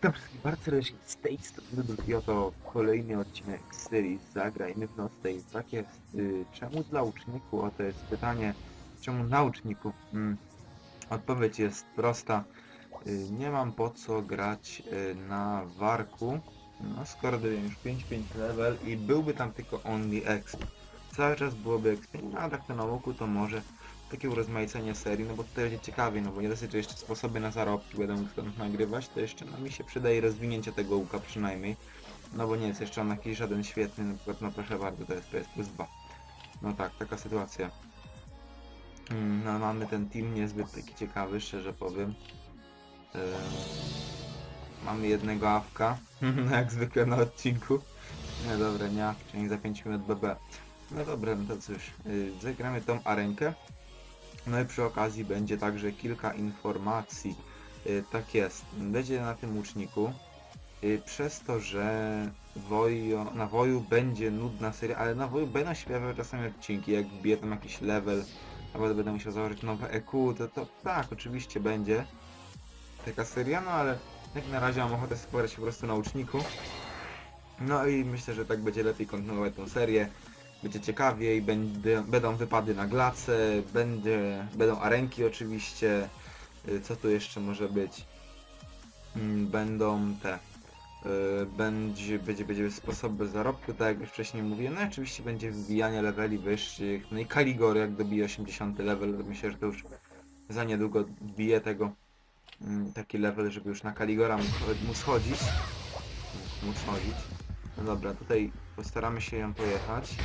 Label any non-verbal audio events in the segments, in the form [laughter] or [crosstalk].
Witam wszystkich bardzo serdecznie z tej strony drugi oto kolejny odcinek z serii Zagrajmy w noc tej. Tak jest. Y, czemu dla uczników? Oto jest pytanie. Czemu nauczników? Mm, odpowiedź jest prosta. Y, nie mam po co grać y, na warku. No skoro byłem już 5-5 level i byłby tam tylko only exp. Cały czas byłoby exp, no a tak to na łuku to może takie urozmaicenie serii, no bo tutaj będzie ciekawie, no bo nie dosyć, że jeszcze sposoby na zarobki będę mógł stąd nagrywać, to jeszcze no mi się przydaje rozwinięcie tego łuka przynajmniej. No bo nie jest jeszcze on jakiś żaden świetny, na przykład no proszę bardzo, to jest PS plus 2. No tak, taka sytuacja. Mm, No mamy ten team niezbyt taki ciekawy, szczerze powiem. Eee, mamy jednego awka, [laughs] no jak zwykle na odcinku. Nie dobra, nie awka, nie za 5 minut BB. No dobra, no to cóż, yy, zagramy tą arenkę. No i przy okazji będzie także kilka informacji. Y, tak jest, będzie na tym łuczniku. Y, przez to, że wojo, na woju będzie nudna seria, ale na woju będą się pojawiały czasami odcinki, jak wbiję tam jakiś level, albo będę musiał założyć nowe EQ, to, to tak, oczywiście będzie taka seria, no ale jak na razie mam ochotę skupiać się po prostu na łuczniku. No i myślę, że tak będzie lepiej kontynuować tą serię będzie ciekawiej, będzie, będą wypady na glace, będzie, będą arenki oczywiście, y, co tu jeszcze może być, Mm, będą te, y, będzie, będzie, będzie sposoby zarobku, tak jak wcześniej mówiłem, no i oczywiście będzie wbijanie leveli wyższych, no i Kaligory jak dobije 80 level, myślę, że to już za niedługo wbije tego, mm, taki level, żeby już na Kaligora móc chodzić, móc chodzić. No dobra, tutaj postaramy się ją pojechać.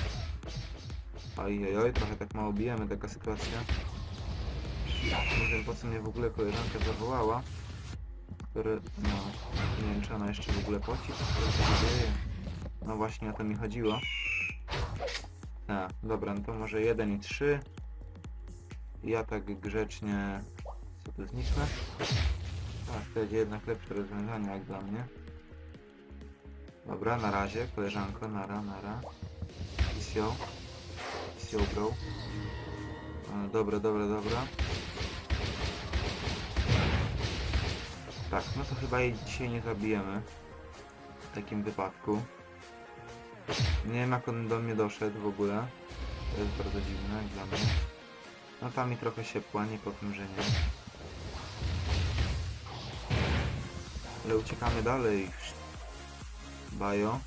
Oj, oj, trochę tak mało bijemy, taka sytuacja. Nie wiem po co mnie w ogóle koleżanka zawołała. Który, no, nie wiem czy ona jeszcze w ogóle płaci, co się dzieje. No właśnie o to mi chodziło. A, dobra, no to może 1 i 3. Ja tak grzecznie... Co tu zniknę? Tak, to będzie jednak lepsze rozwiązanie jak dla mnie. Dobra, na razie, koleżanko, nara, nara. Peace bro. E, Dobra, dobra, dobra. Tak, no to chyba jej dzisiaj nie zabijemy. W takim wypadku. Nie wiem jak on do mnie doszedł w ogóle. To jest bardzo dziwne dla mnie. No tam mi trochę ciepła, nie powiem, że nie. Ale uciekamy dalej. Bajo.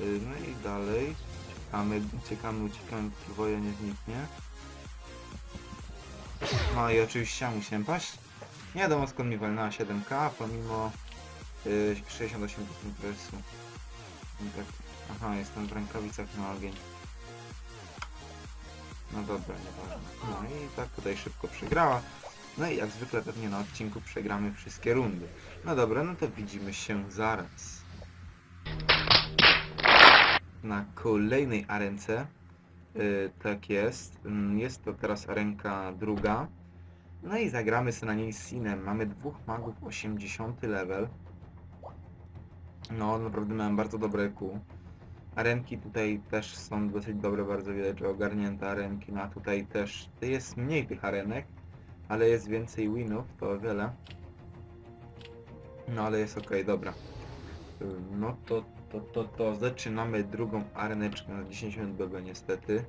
Y, No i dalej. Uciekamy, uciekamy, uciekamy, woja nie zniknie. No i oczywiście musiałem paść. Nie wiadomo skąd mi walnęła 7k, pomimo y, 68% presu. I tak, aha, jestem w rękawicach na ogień. No dobra, nieważne. No i tak tutaj szybko przegrała. No i jak zwykle pewnie na odcinku przegramy wszystkie rundy. No dobra, no to widzimy się zaraz. Na kolejnej arence. Yy, tak jest. Mm, Jest to teraz arenka druga. No i zagramy sobie na niej Sinem. Mamy dwóch magów 80 level. No, naprawdę miałem bardzo dobre EQ. Arenki tutaj też są dosyć dobre, bardzo widać, że ogarnięte arenki. No a tutaj też jest mniej tych arenek, ale jest więcej winów, to o wiele. No ale jest okej, dobra. Y, No to, to, to, to zaczynamy drugą areneczkę na 10 minut BB niestety.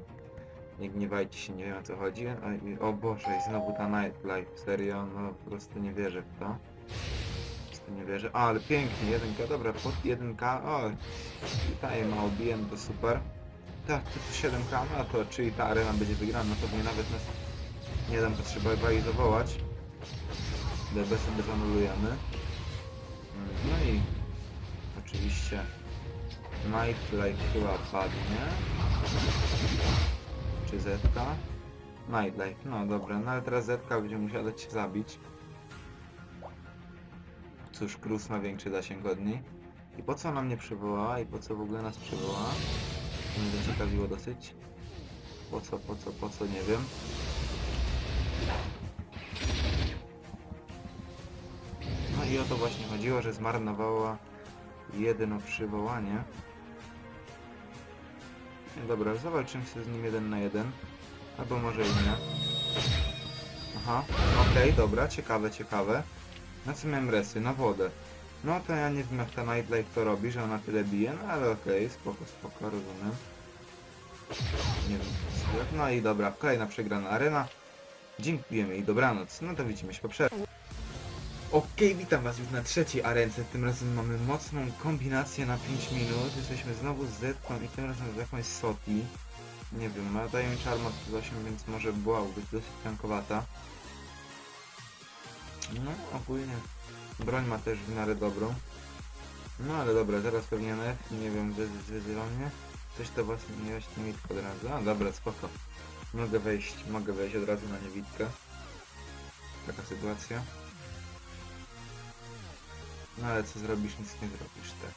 Nie gniewajcie się, nie wiem o co chodzi. I- O Boże, i znowu ta nightlife, serio, no po prostu nie wierzę w to. Po prostu nie wierzę. A, ale pięknie, 1K, dobra, pod 1K, o, daję mało bijem, to super. Tak, to 7K, no to czyli ta arena będzie wygrana, no to mnie nawet nas nie dam, to trzeba chyba jej zawołać. DB sobie zanulujemy. Mm, No i oczywiście Nightlife chyba padnie. Czy Zetka? Nightlife, no dobra, no ale teraz Zetka będzie musiała dać się zabić. Cóż, Krus ma większy zasięg od niej. I po co ona mnie przywołała i po co w ogóle nas przywołała? To mnie zaciekawiło dosyć. Po co, po co, po co, nie wiem. No i o to właśnie chodziło, że zmarnowała jedno przywołanie. Dobra, zawalczymy się z nim jeden na jeden. Albo może i nie. Aha, okej, dobra, ciekawe, ciekawe. Na co miałem resy? Na wodę. No to ja nie wiem jak ta Nightlife to robi, że ona tyle bije, no ale okej, spoko, spoko, rozumiem. Nie wiem, no i dobra, kolejna przegrana arena. Dziękujemy i dobranoc. No to widzimy się po przerwie. Okej, witam was już na trzeciej arence. Tym razem mamy mocną kombinację na 5 minut. Jesteśmy znowu z Zetką i tym razem z jakąś Soti. Nie wiem, ma daje mi czarma plus 8, więc może byłaby dosyć tankowata. No, ogólnie broń ma też w miarę dobrą. No ale dobra, teraz pewnie F, nie wiem, wy- wyzywa mnie. Coś to właśnie nie jaśnie mitko od razu. A dobra, spoko. Mogę wejść, mogę wejść od razu na niewidkę. Taka sytuacja. No ale co zrobisz, nic nie zrobisz, tak.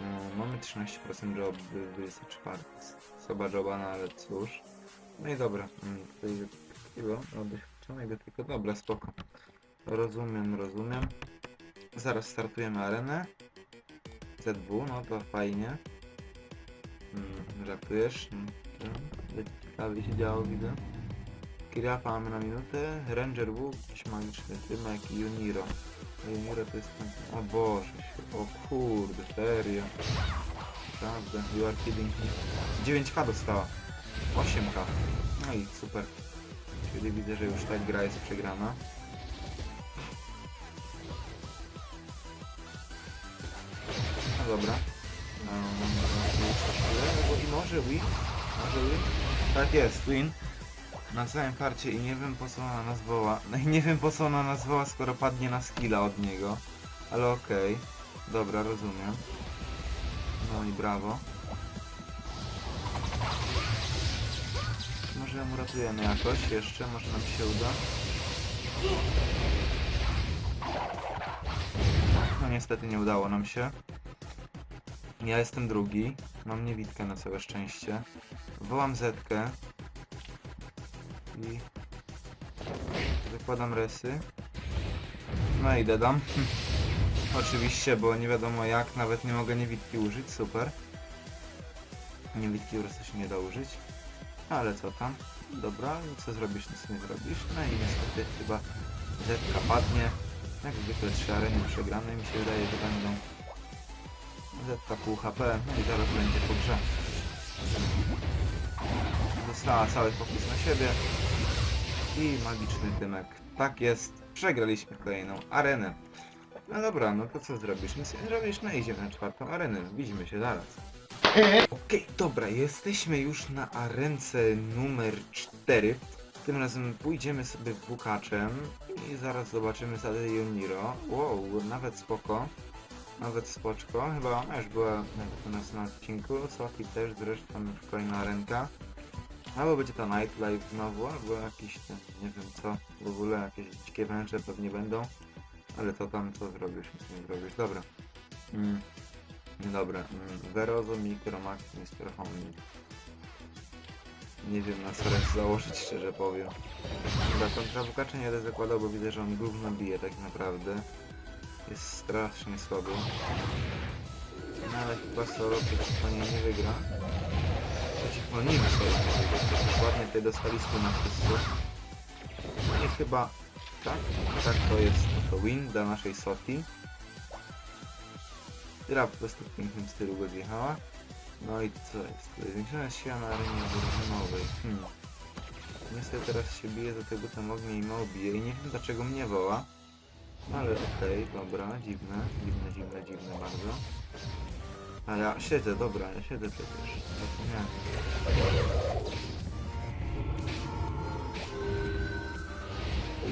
No, mamy 13% job, 24. Soba joba, no ale cóż. No i dobra, mm, tutaj chwilę, no doświadczonego tylko, dobra, spoko. Rozumiem, rozumiem. Zaraz startujemy arenę. ZW, no to fajnie. Mm, żartujesz? Mm, Będzie ciekawie się działo, widzę. Kiriafa mamy na minutę. Ranger Wu, jakiś magiczny tymek i Juniro. A Juniro to jest. O Boże o kurde, serio. Naprawdę, you are kidding me. 9k dostała. 8k. No i super. Czyli widzę, że już ta gra jest przegrana. No dobra. Um, I może win? Może win? Tak jest, win. Na całym parcie i nie wiem po co ona nas woła. No i nie wiem po co ona nas woła, skoro padnie na skilla od niego. Ale okej. Dobra, rozumiem. No i brawo. Może ją uratujemy jakoś jeszcze, może nam się uda. No niestety nie udało nam się. Ja jestem drugi. Mam niewidkę na całe szczęście. Wołam Zetkę. I... Zakładam resy. No i dedam. [laughs] Oczywiście, bo nie wiadomo jak, nawet nie mogę niewidki użyć, super. Niewidki po prostu się nie da użyć. Ale co tam? Dobra, co zrobisz, nic nie zrobisz. No i niestety chyba Zetka padnie. Jak zwykle trzy areny przegrane mi się wydaje, że będą. Zetka pół HP, no i zaraz będzie po grze. Dostała cały fokus na siebie. I magiczny dymek. Tak jest. Przegraliśmy kolejną arenę. No dobra, no to co zrobisz? Nic nie zrobisz, no idziemy na czwartą arenę. Widzimy się zaraz. Okej, dobra, jesteśmy już na arence numer 4. Tym razem pójdziemy sobie Bukaczem i zaraz zobaczymy Sadę Juniro. Wow, nawet spoko. Nawet spoczko. Chyba ona już była u nas na odcinku. Sophie też zresztą już kolejna arenka. Albo będzie to Nightlife znowu, albo jakiś ten, nie wiem co, w ogóle jakieś dzikie węże pewnie będą. Ale co tam, co zrobisz, nic nie zrobisz. Dobra. Mm. Dobra, mm. Verozo, Micromax, Mr. Homing. Nie wiem na co raz założyć, szczerze powiem. Dobra, kontra Bukacza nie będę zakładał, bo widzę, że on gówno bije tak naprawdę. Jest strasznie słaby. No ale chyba solo przeciwko nie wygra. Solo nie wygra. Przecież ładnie tutaj dostaliśmy na wszyscy. No I chyba... Tak? Tak to jest. To win dla naszej Sofii. Gra po prostu w pięknym stylu go. No i co jest? Zwiększona siła na arenie drużynowej. Hmm. Niestety teraz się bije do tego tam ognia i mało i nie wiem dlaczego mnie woła. Ale okej, dobra, dziwne, dziwne, dziwne, dziwne bardzo. A ja siedzę, dobra, ja siedzę przecież. Zapomniałem.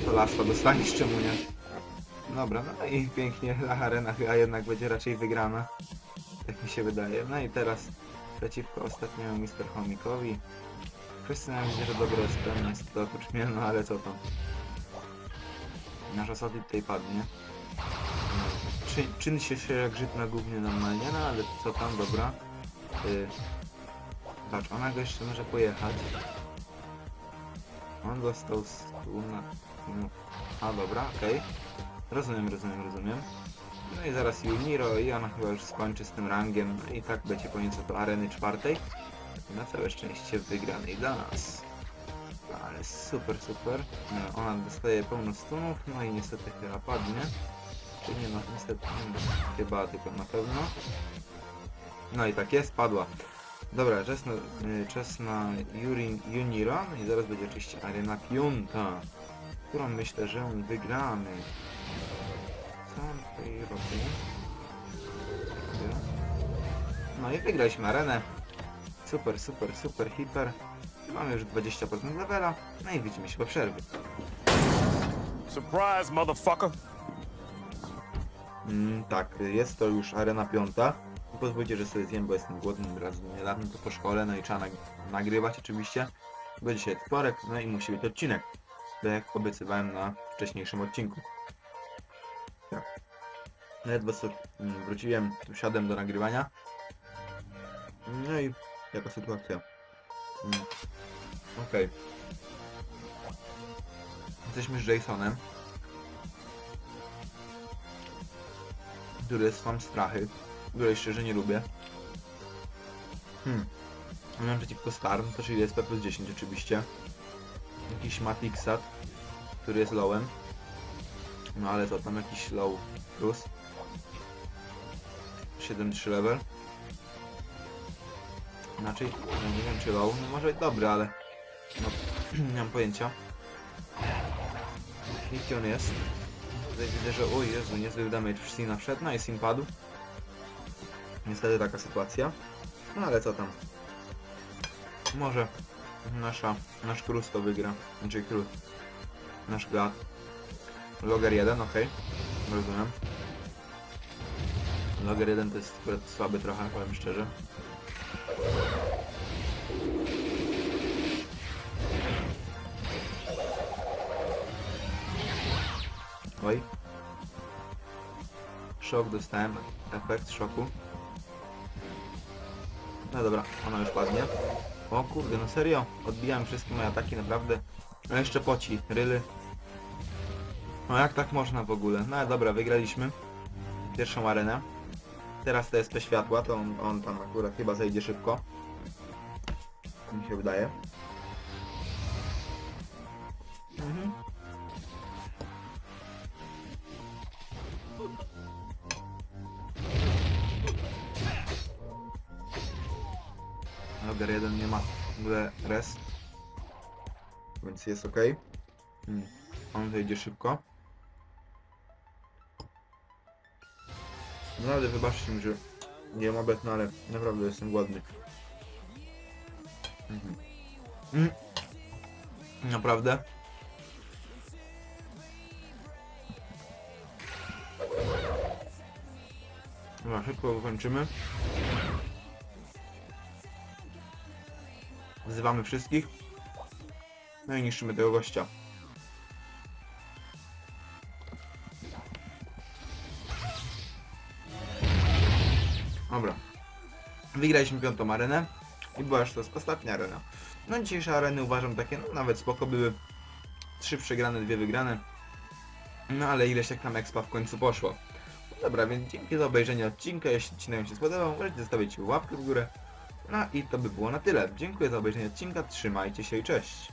To lasso dostaniesz, czemu nie? Dobra, no i pięknie, la arena chyba jednak będzie raczej wygrana. Tak mi się wydaje. No i teraz przeciwko ostatniemu Mr. Chomikowi. Wszyscy widzę, że dobre jest pewnie jest to no ale co tam. Nasz Asadi tutaj padnie. Czy, czyn się się jak Żyd na głównie normalnie, no ale co tam, dobra. Yy. Ona go jeszcze może pojechać. On dostał na... No. A dobra, okej. Rozumiem, rozumiem, rozumiem. No i zaraz Juniro i ona chyba już skończy z tym rangiem no i tak będzie koniec do areny czwartej. Na całe szczęście wygranej dla nas. Ale super, super. E, Ona dostaje pełno stunów, no i niestety chyba padnie. Czy nie, no niestety, nie, chyba tylko na pewno. No i tak jest, padła. Dobra, czas na, y, czas na Yuri, Unira, no i zaraz będzie oczywiście arena piąta, którą myślę, że wygramy. Co on tutaj robi? No i wygraliśmy arenę. Super, super, super, hiper. Mamy już 20% levela, no i widzimy się po przerwie. Surprise, motherfucker. Mm, tak, jest to już arena piąta. Pozwólcie, że sobie zjem, bo jestem głodny raz niedawno to po szkole, no i trzeba nag- nagrywać oczywiście. Będzie dzisiaj wtorek, no i musi być odcinek. Tak jak obiecywałem na wcześniejszym odcinku. Tak. Ledwo co mm, wróciłem, usiadłem do nagrywania. No i jaka sytuacja. Mm. Okej. Jesteśmy z Jasonem. Który jest mam strachy, której szczerze nie lubię. Hmm. Mam przeciwko Starm, to czyli jest P plus 10 oczywiście. Jakiś Matixat, który jest lowem. No ale to tam jakiś low plus. 7-3 level. Inaczej, no nie wiem czy low, no może być dobry, ale no [clears throat] nie mam pojęcia. Jaki on jest? Tutaj widzę, że o Jezu, niezły damage w Sina wszedł, no i Sin padł. Niestety taka sytuacja. No ale co tam. Może nasza, nasz Cruz to wygra. Znaczy Cruz. Nasz Glad. Logger 1, okej. Rozumiem. Logger 1 to jest słaby trochę, powiem szczerze. Oj. Szok dostałem. Efekt szoku. No dobra, ona już padnie. O kurde, no serio? Odbijałem wszystkie moje ataki, naprawdę. No jeszcze poci, ryly. No jak tak można w ogóle? No dobra, wygraliśmy. Pierwszą arenę. Teraz te światła, to on, on tam akurat chyba zejdzie szybko. Mi się wydaje. Mhm. Logger 1 nie ma w ogóle res. Więc jest ok. Hmm. On zejdzie szybko. No ale wybaczcie mi, że nie mam obecny, ale naprawdę jestem głodny. Mhm. Mm. Naprawdę. Dobra, szybko kończymy. Wzywamy wszystkich. No i niszczymy tego gościa. Dobra. Wygraliśmy piątą arenę. I była już to ostatnia arena. No dzisiejsze areny uważam takie, no nawet spoko były. Trzy przegrane, dwie wygrane. No ale ileś jak tam expa w końcu poszło. Dobra, więc dzięki za obejrzenie odcinka. Jeśli odcinek Wam się spodobał, możecie zostawić łapkę w górę. No i to by było na tyle. Dziękuję za obejrzenie odcinka, trzymajcie się i cześć.